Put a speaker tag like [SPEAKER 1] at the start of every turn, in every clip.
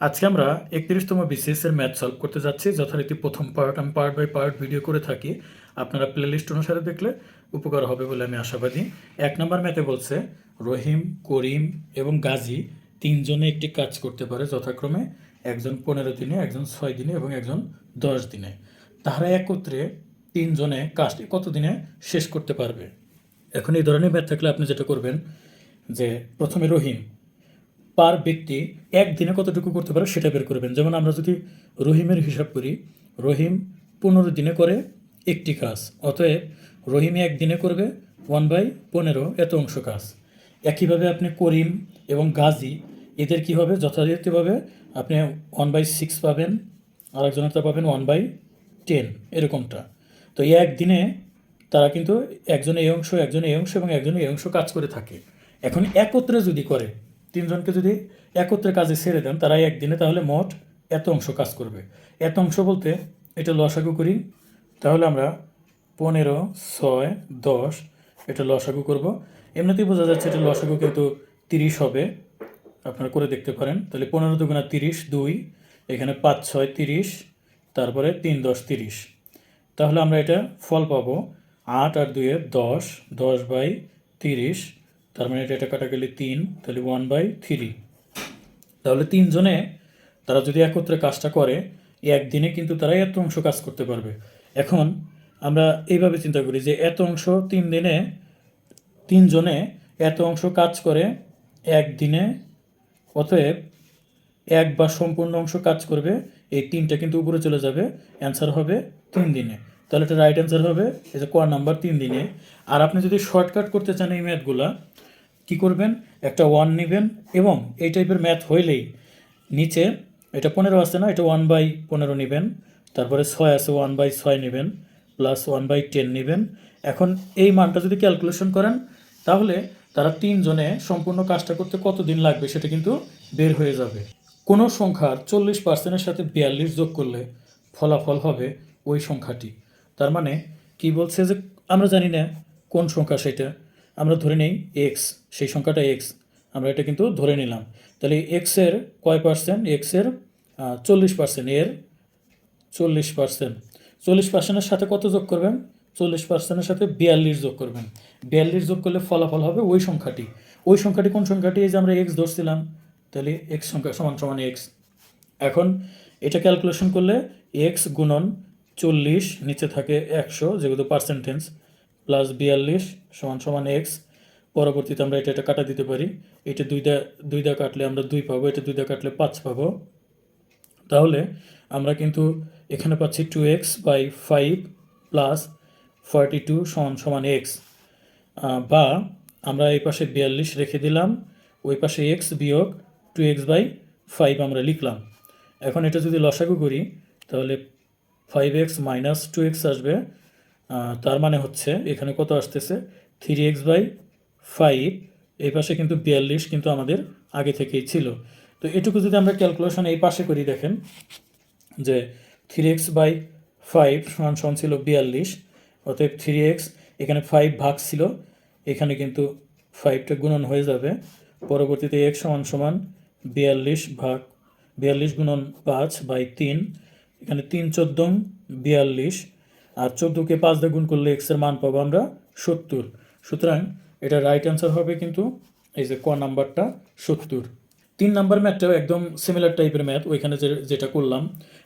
[SPEAKER 1] আজকে আমরা একত্রিশতম বিসিএস এর ম্যাথ সলভ করতে যাচ্ছি। যথারীতি প্রথম পার্ট আমি পার্ট বাই পার্ট ভিডিও করে থাকি। আপনারা প্লেলিস্ট অনুসারে দেখলে উপকার হবে বলে আমি আশাবাদী। এক নম্বর ম্যাথে বলছে, রহিম, করিম এবং গাজী তিনজনে একটি কাজ করতে পারে যথাক্রমে একজন পনেরো দিনে, একজন ছয় দিনে এবং একজন দশ দিনে। তারা একত্রে তিনজনে কাজটি কত দিনে শেষ করতে পারবে? এখন এই ধরনের ম্যাথ থাকলে আপনি যেটা করবেন যে প্রথমে রহিম পার ব্যক্তি একদিনে কতটুকু করতে পারে সেটা বের করবেন। যেমন আমরা যদি রহিমের হিসাব করি, রহিম পনেরো দিনে করে একটি কাজ, অতএব রহিমে একদিনে করবে ওয়ান বাই পনেরো এত অংশ কাজ। একইভাবে আপনি করিম এবং গাজী, এদের কী হবে? যথাযথভাবে আপনি ওয়ান বাই সিক্স পাবেন আর একজনেরটা পাবেন ওয়ান বাই টেন, এরকমটা। তো এই একদিনে তারা কিন্তু একজন এই অংশ, একজন এই অংশ এবং একজন এই অংশ কাজ করে থাকে। এখন একত্রে যদি করে তিনজনকে যদি একত্রে কাজে ছেড়ে দেন তারা একদিনে, তাহলে মোট এত অংশ কাজ করবে। এত অংশ বলতে এটা লসাগু করি, তাহলে আমরা পনেরো, ছয়, দশ, এটা লসাগু করব। এমনিতেই বোঝা যাচ্ছে এটা লসাগু কিন্তু তিরিশ হবে। আপনারা করে দেখতে পারেন। তাহলে পনেরো দুগুণা তিরিশ, দুই, এখানে পাঁচ, ছয়, তিরিশ, তারপরে তিন, দশ, তিরিশ। তাহলে আমরা এটা ফল পাবো আট আর দুয়ে দশ দশ বাই তিরিশ। তার মানে এটা এটা কাটা গেলে তিন, তাহলে ওয়ান বাই থ্রি তাহলে তিনজনে, তারা যদি একত্রে কাজটা করে একদিনে কিন্তু তারা এত অংশ কাজ করতে পারবে। এখন আমরা এইভাবে চিন্তা করি যে এত অংশ তিন দিনে, তিনজনে এত অংশ কাজ করে, একদিনে, অতএব এক বা সম্পূর্ণ অংশ কাজ করবে, এই তিনটা কিন্তু উপরে চলে যাবে অ্যান্সার হবে তিন দিনে। তাহলে এটা রাইট অ্যান্সার হবে। এই যে কোয়ার নাম্বার তিন দিনে। আর আপনি যদি শর্টকাট করতে চান এই ম্যাথগুলা কি করবেন? একটা ওয়ান নেবেন এবং এই টাইপের ম্যাথ হইলেই নিচে এটা পনেরো আছে না? এটা ওয়ান বাই পনেরো নেবেন। তারপরে ছয় আছে ওয়ান বাই ছয় নেবেন। প্লাস ওয়ান বাই টেন নেবেন। এখন এই মানটা যদি ক্যালকুলেশন করেন, তাহলে তারা তিনজনে সম্পূর্ণ কাজটা করতে কত দিন লাগবে সেটা কিন্তু বের হয়ে যাবে। কোনো সংখ্যার চল্লিশ পার্সেন্টের সাথে বিয়াল্লিশ যোগ করলে ফলাফল হবে ওই সংখ্যাটি। তার মানে কি বলছে যে আমরা জানি না কোন সংখ্যা সেটা। আমরা ধরে নেই এক্স সেই সংখ্যাটা এক্স আমরা এটা কিন্তু ধরে নিলাম। তাহলে এক্সের কয় পার্সেন্ট এক্সের চল্লিশ পার্সেন্ট এর চল্লিশ পার্সেন্ট চল্লিশ পার্সেন্টের সাথে কত যোগ করবেন? চল্লিশ পার্সেন্টের সাথে বিয়াল্লিশ যোগ করবেন। বিয়াল্লিশ যোগ করলে ফলাফল হবে ওই সংখ্যাটি। ওই সংখ্যাটি কোন সংখ্যাটি? এই যে আমরা এক্স ধরছিলাম, তাহলে এক্স সংখ্যা সমান সমান এক্স এখন এটা ক্যালকুলেশন করলে এক্স গুণন চল্লিশ, নিচে থাকে একশো যেগুলো পার্সেন্টেন্স প্লাস বিয়াল্লিশ সমান সমান এক্স পরবর্তীতে আমরা এটা এটা কাটা দিতে পারি। এটা দুইটা দুইটা কাটলে আমরা দুই পাবো, এটা দুইটা কাটলে পাঁচ পাবো। তাহলে আমরা কিন্তু এখানে পাচ্ছি two x by five plus forty two সমান সমান এক্স বা আমরা এই পাশে বিয়াল্লিশ রেখে দিলাম, ওই পাশে এক্স বিয়োগ টু এক্স বাই ফাইভ আমরা লিখলাম। এখন এটা যদি লসাগু করি, তাহলে five x minus two x আসবে তার মানে হচ্ছে এখানে কত আসতেছে? থ্রি এক্স বাই ফাইভ এই পাশে কিন্তু বিয়াল্লিশ কিন্তু আমাদের আগে থেকেই ছিল। তো এটুকু যদি আমরা ক্যালকুলেশন এই পাশে করি, দেখেন যে থ্রি এক্স বাই ফাইভ সমান সমান ছিল বিয়াল্লিশ, অতএব থ্রি এক্স এখানে ফাইভ ভাগ ছিল, এখানে কিন্তু ফাইভটা গুণন হয়ে যাবে। পরবর্তীতে এক্স সমান সমান বিয়াল্লিশ ভাগ, বিয়াল্লিশ গুণন পাঁচ বাই তিন এখানে তিন চোদ্দ, বিয়াল্লিশ, আর চোদ্দোকে পাঁচ দিয়ে গুণ করলে এক্সের মান পাবো আমরা সত্তর। সুতরাং এটা রাইট অ্যান্সার হবে কিন্তু এই যে ক নাম্বারটা সত্তর। তিন নাম্বার ম্যাথটাও একদম সিমিলার টাইপের ম্যাথ ওইখানে যে যেটা করলাম,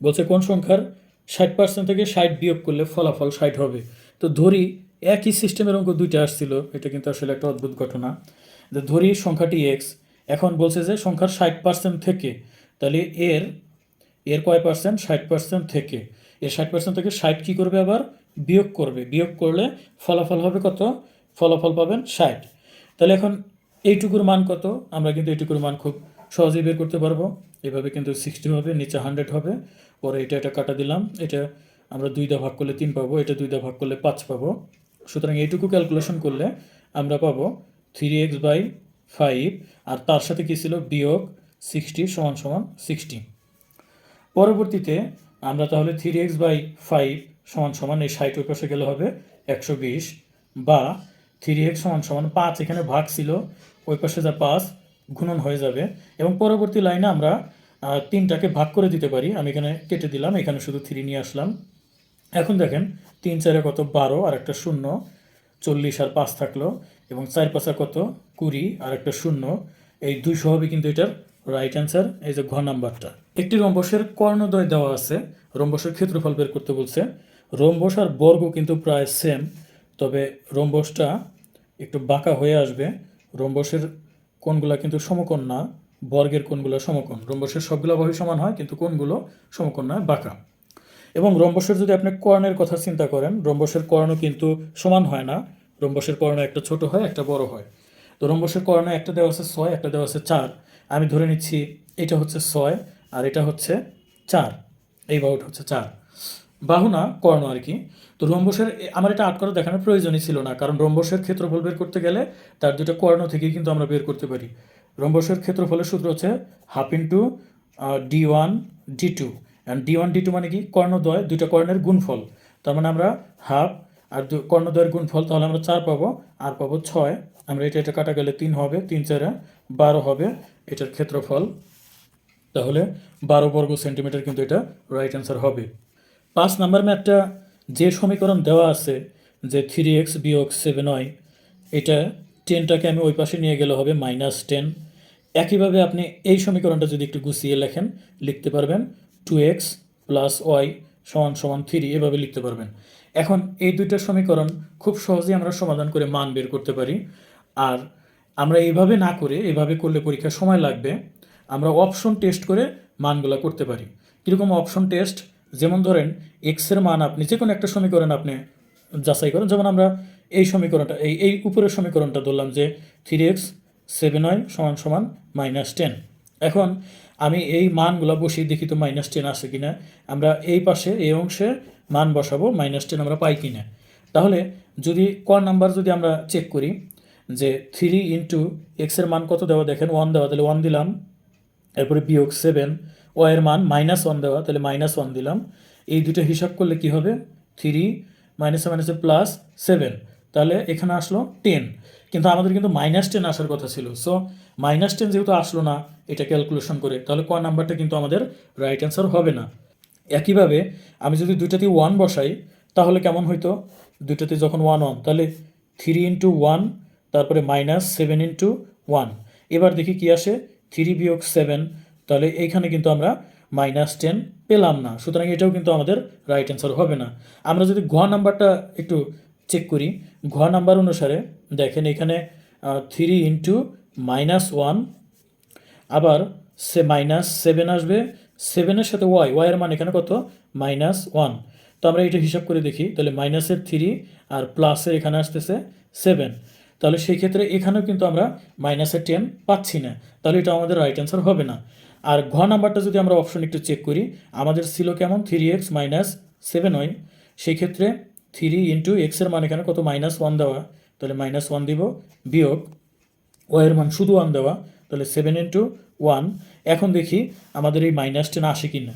[SPEAKER 1] বলছে কোন সংখ্যার ষাট পার্সেন্ট থেকে ষাট বিয়োগ করলে ফলাফল ষাট হবে। তো ধরি একই সিস্টেমের অঙ্ক দুইটা আসছিল, এটা কিন্তু আসলে একটা অদ্ভুত ঘটনা। ধরি সংখ্যাটি এক্স এখন বলছে যে সংখ্যার ষাট পার্সেন্ট থেকে, তাহলে এর এর কয় পার্সেন্ট ষাট পার্সেন্ট থেকে। এর ষাট পার্সেন্ট থেকে ষাট কী করবে আবার? বিয়োগ করবে। বিয়োগ করলে ফলাফল হবে কত? ফলাফল পাবেন ষাট। তাহলে এখন এইটুকুর মান কত? আমরা কিন্তু এইটুকুর মান খুব সহজেই বের করতে পারব। এভাবে কিন্তু সিক্সটি হবে, নিচে হান্ড্রেড হবে। পরে এটা এটা কাটা দিলাম। এটা আমরা দুই দা ভাগ করলে তিন পাবো, এটা দুই দা ভাগ করলে পাঁচ পাবো। সুতরাং এইটুকু ক্যালকুলেশন করলে আমরা পাবো থ্রি এক্স বাই ফাইভ আর তার সাথে কী ছিল? বিয়োগ সিক্সটি সমান সমান সিক্সটি পরবর্তীতে আমরা তাহলে থ্রি এক্স বাই ফাইভ সমান সমান এই ষাট ওই পাশে গেলে হবে একশো বিশ বা থ্রি এক্স সমান সমান পাঁচ এখানে ভাগ ছিল, ওই পাশে যা পাঁচ গুণন হয়ে যাবে। এবং পরবর্তী লাইনে আমরা তিনটাকে ভাগ করে দিতে পারি। আমি এখানে কেটে দিলাম, এখানে শুধু থ্রি নিয়ে আসলাম। এখন দেখেন, তিন চারে কত? বারো, আর একটা শূন্য, চল্লিশ আর পাঁচ থাকল। এবং চার পাঁচা কত? কুড়ি, আর একটা শূন্য। এই দুইশো হবে কিন্তু এটার রাইট অ্যান্সার এই যে ঘ নাম্বারটা। একটি রম্বসের কর্ণদ্বয় দেওয়া আছে। রম্বসের ক্ষেত্রফল বের করতে বলছে। রম্বস আর বর্গ কিন্তু প্রায় সেম তবে রম্বসটা একটু বাঁকা হয়ে আসবে। রম্বসের কোণগুলা কিন্তু সমকোণ না, বর্গের কোণগুলো সমকোণ। রম্বসের সবগুলো বাহু সমান হয়, কিন্তু কোণগুলো সমকোণ নয়, বাঁকা। এবং রম্বসের যদি আপনি কর্ণের কথা চিন্তা করেন, রম্বসের কর্ণ কিন্তু সমান হয় না। রম্বসের কর্ণ একটা ছোট হয়, একটা বড় হয়। তো রম্বসের কর্ণ একটা দেওয়া আছে ছয়, একটা দেওয়া আছে চার। আমি ধরে নিচ্ছি এটা হচ্ছে ছয় আর এটা হচ্ছে চার। এই বাহুটা হচ্ছে চার। বাহু না কর্ণ আর কি। তো রম্বসের আমার এটা আট করে দেখানোর প্রয়োজনই ছিল না, কারণ রম্বসের ক্ষেত্রফল বের করতে গেলে তার দুটো কর্ণ থেকেই কিন্তু আমরা বের করতে পারি। রম্বসের ক্ষেত্রফলের সূত্র হচ্ছে half into D one, D two. And D one, D two মানে কি? কর্ণদ্বয়, দুইটা কর্ণের গুণফল। তার মানে আমরা হাফ আর কর্ণদ্বয়ের গুণফল, তাহলে আমরা চার পাবো, আর পাবো ছয়। আমরা এটা এটা কাটা গেলে তিন হবে, তিন চারে বারো হবে এটার ক্ষেত্রফল, তাহলে বারো বর্গ সেন্টিমিটার কিন্তু এটা রাইট অ্যান্সার হবে। পাঁচ নাম্বার ম্যাথটা যে সমীকরণ দেওয়া আছে, যে থ্রি এক্স বিয়োগ সেভেন ওয়াই এটা টেনটাকে আমি ওই পাশে নিয়ে গেলে হবে মাইনাস টেন একইভাবে আপনি এই সমীকরণটা যদি একটু গুছিয়ে লেখেন, লিখতে পারবেন টু এক্স প্লাস ওয়াই সমান সমান থ্রি এভাবে লিখতে পারবেন। এখন এই দুইটা সমীকরণ খুব সহজেই আমরা সমাধান করে মান বের করতে পারি। আর আমরা এইভাবে না করে, এভাবে করলে পরীক্ষার সময় লাগবে, আমরা অপশন টেস্ট করে মানগুলো করতে পারি। কীরকম অপশন টেস্ট যেমন ধরেন এক্সের মান আপনি যে কোনো একটা সমীকরণ আপনি যাচাই করেন। যেমন আমরা এই সমীকরণটা, এই এই উপরের সমীকরণটা ধরলাম যে থ্রি এক্স সেভেন ওয়াই সমান সমান মাইনাস টেন এখন আমি এই মানগুলো বসিয়ে দেখি তো মাইনাস টেন আসে কিনা। আমরা এই পাশে, এই অংশে মান বসাবো মাইনাস টেন আমরা পাই কিনা। তাহলে যদি ক নাম্বার যদি আমরা চেক করি যে থ্রি ইন্টু এক্সের মান কত দেওয়া? দেখেন ওয়ান দেওয়া, তাহলে ওয়ান দিলাম। এরপরে বিয়োগ সেভেন ও এর মান মাইনাস ওয়ান দেওয়া, তাহলে মাইনাস ওয়ান দিলাম। এই দুটো হিসাব করলে কি হবে? থ্রি মাইনাসে মাইনাসে প্লাস সেভেন তাহলে এখানে আসলো টেন কিন্তু আমাদের কিন্তু মাইনাস টেন আসার কথা ছিল। সো মাইনাস টেন যেহেতু আসলো না, এটা ক্যালকুলেশন করে, তাহলে ক নাম্বারটা কিন্তু আমাদের রাইট অ্যান্সার হবে না। একইভাবে আমি যদি দুইটাতে ওয়ান বসাই, তাহলে কেমন হইতো? দুইটাতে যখন ওয়ান ওয়ান তাহলে থ্রি ইন্টু ওয়ান তারপরে মাইনাস সেভেন ইন্টু ওয়ান এবার দেখি কি আসে? থ্রি বিয়োগ সেভেন তাহলে এইখানে কিন্তু আমরা মাইনাস টেন পেলাম না। সুতরাং এটাও কিন্তু আমাদের রাইট অ্যান্সার হবে না। আমরা যদি ঘ নাম্বারটা একটু চেক করি, ঘ নাম্বার অনুসারে দেখেন এখানে থ্রি ইন্টু মাইনাস ওয়ান আবার সে মাইনাস সেভেন আসবে। সেভেনের সাথে ওয়াই ওয়াইয়ের মান এখানে কত? মাইনাস ওয়ান তো আমরা এটা হিসাব করে দেখি, তাহলে মাইনাসের থ্রি আর প্লাসের এখানে আসতেছে সেভেন তাহলে সেই ক্ষেত্রে এখানেও কিন্তু আমরা মাইনাসের টেন পাচ্ছি না। তাহলে এটা আমাদের রাইট অ্যান্সার হবে না। আর ঘ নাম্বারটা যদি আমরা অপশন একটু চেক করি, আমাদের ছিল কেমন? Three x minus seven y সেই ক্ষেত্রে থ্রি ইন্টু এক্সের মান এখানে কত? মাইনাস ওয়ান দেওয়া। তাহলে মাইনাস ওয়ান দিব, বিয়োগ ওয়ের মান শুধু ওয়ান দেওয়া। তাহলে সেভেন ইন্টু ওয়ান এখন দেখি আমাদের এই মাইনাস টেন আসে কি না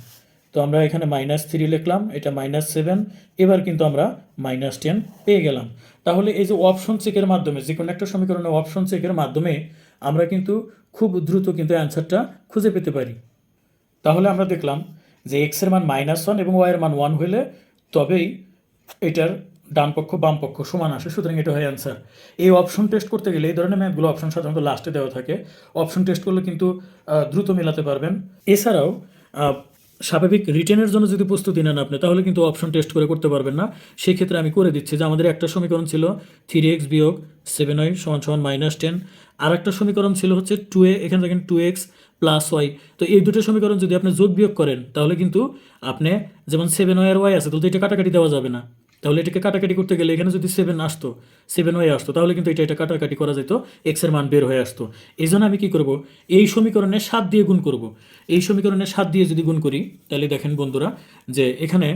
[SPEAKER 1] তো আমরা এখানে মাইনাস থ্রি লিখলাম, এটা মাইনাস সেভেন এবার কিন্তু আমরা মাইনাস টেন পেয়ে গেলাম। তাহলে এই যে অপশন চেকের মাধ্যমে, যে কোনো একটা সমীকরণে অপশন চেকের মাধ্যমে আমরা কিন্তু খুব দ্রুত কিন্তু অ্যান্সারটা খুঁজে পেতে পারি। তাহলে আমরা দেখলাম যে এক্সের মান মাইনাস ওয়ান এবং ওয়াইয়ের মান ওয়ান হলে তবেই এটার ডান পক্ষ, বাম পক্ষ সমান আসে, সুতরাং এটা হয় অ্যান্সার এই অপশন টেস্ট করতে গেলে এই ধরনের ম্যাথগুলো অপশন সাধারণত লাস্টে দেওয়া থাকে। অপশন টেস্ট করলে কিন্তু দ্রুত মেলাতে পারবেন। এছাড়াও স্বাভাবিক রিটেনের জন্য যদি প্রস্তুতি নেন আপনি, তাহলে কিন্তু অপশন টেস্ট করে করতে পারবেন না। সেক্ষেত্রে আমি করে দিচ্ছি যে আমাদের একটা সমীকরণ ছিল থ্রি এক্স বিয়োগ সেভেন ওয়াই সমান সমান মাইনাস টেন আর একটা সমীকরণ ছিল হচ্ছে টু এ এখানে দেখেন টু এক্স প্লাস ওয়াই তো এই দুটো সমীকরণ যদি আপনি যোগ বিয়োগ করেন, তাহলে কিন্তু আপনি যেমন সেভেন ওয়াই আর ওয়াই আছে তাহলে তো এটা কাটাকাটি দেওয়া যাবে না। তাহলে এটাকে কাটাকাটি করতে গেলে এখানে যদি সেভেন আসতো সেভেন ওয়াই আসতো, তাহলে কিন্তু এটা এটা কাটাকাটি করা যেত এক্সের মান বের হয়ে আসতো। এই জন্য আমি কি করব? এই সমীকরণে সাত দিয়ে গুণ করব। এই সমীকরণে সাত দিয়ে যদি গুণ করি, তাহলে দেখেন বন্ধুরা, যে এখানে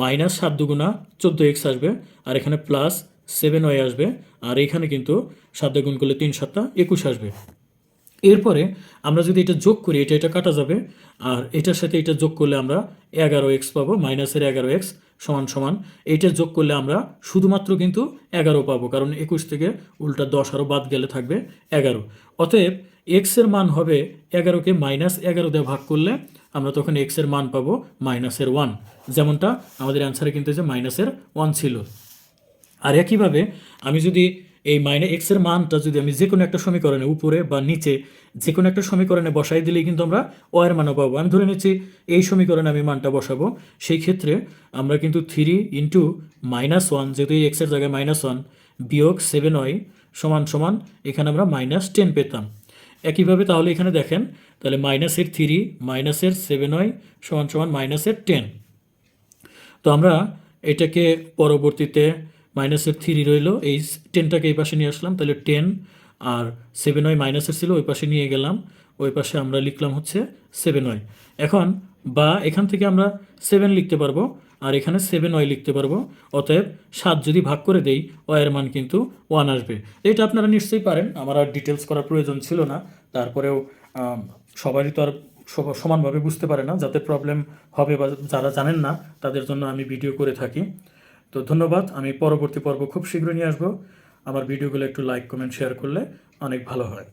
[SPEAKER 1] মাইনাস সাত দুগুণা চোদ্দ এক্স আসবে, আর এখানে প্লাস সেভেন ওয়াই আসবে, আর এখানে কিন্তু সাত দিয়ে গুণ করলে তিন সাতটা একুশ আসবে। এরপরে আমরা যদি এটা যোগ করি, এটা এটা কাটা যাবে, আর এটার সাথে এটা যোগ করলে আমরা এগারো এক্স পাবো, মাইনাসের এগারো এক্স সমান সমান। এইটা যোগ করলে আমরা শুধুমাত্র কিন্তু এগারো পাবো, কারণ একুশ থেকে উল্টা দশ আরও বাদ গেলে থাকবে এগারো। অতএব এক্সের মান হবে এগারোকে মাইনাস এগারো দিয়ে ভাগ করলে আমরা তখন এক্সের মান পাবো মাইনাসের ওয়ান। যেমনটা আমাদের অ্যান্সারে কিন্তু যে মাইনাসের ওয়ান ছিল। আর একইভাবে আমি যদি এই মাইনে এক্সের মানটা যদি আমি যে কোনো একটা সমীকরণে উপরে বা নিচে যে কোনো একটা সমীকরণে বসাই দিলেই কিন্তু আমরা ওয়ের মানও পাবো। আমি ধরে নিচ্ছি এই সমীকরণে আমি মানটা বসাবো। সেই ক্ষেত্রে আমরা কিন্তু থ্রি ইন্টু মাইনাস ওয়ান যেহেতু এই এক্সের জায়গায় মাইনাস ওয়ান বিয়োগ সেভেন ওয়াই সমান সমান এখানে আমরা মাইনাস টেন পেতাম। একইভাবে তাহলে এখানে দেখেন, তাহলে মাইনাসের থ্রি মাইনাসের সেভেন ওয়াই সমান সমান মাইনাসের টেন তো আমরা এটাকে পরবর্তীতে মাইনাসের থ্রি রইল। এই টেনটাকে এই পাশে নিয়ে আসলাম, তাহলে টেন আর সেভেন ওয়াই মাইনাসের ছিল, ওই পাশে নিয়ে গেলাম। ওই পাশে আমরা লিখলাম হচ্ছে সেভেন ওয়াই এখন বা এখান থেকে আমরা সেভেন লিখতে পারব আর এখানে সেভেন ওয়াই লিখতে পারব। অতএব সাত যদি ভাগ করে দেই ওয়ের মান কিন্তু ওয়ান আসবে। এটা আপনারা নিশ্চয়ই পারেন, আমার আর ডিটেলস করার প্রয়োজন ছিল না। তারপরেও সবারই তো আর সমানভাবে বুঝতে পারে না, যাতে প্রবলেম হবে বা যারা জানেন না, তাদের জন্য আমি ভিডিও করে থাকি। তো ধন্যবাদ, আমি পরবর্তী পর্ব খুব শীঘ্রই নিয়ে আসব। আমার ভিডিওগুলো একটু লাইক কমেন্ট শেয়ার করলে অনেক ভালো হয়।